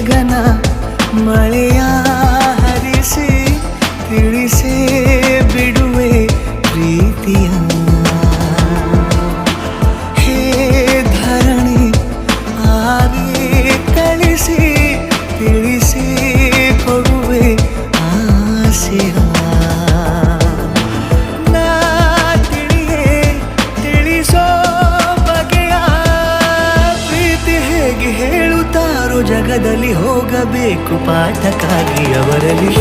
ಗಗನ ಮಳೆಯ ಹರಿಸಿ ತಿಳಿಸಿ ಬಿಡುವೆ ಪ್ರೀತಿಯ ಧರಣಿ ಆವಿ ಕಳಿಸಿ ತಿಳಿಸಿ ಕೊಡುವೆ ಆಸೆಯ ಹೇಳುತ್ತಾರೋ ಜಗದಲ್ಲಿ ಹೋಗಬೇಕು ಪಾಠಕ್ಕಾಗಿ ಅವರಲ್ಲಿ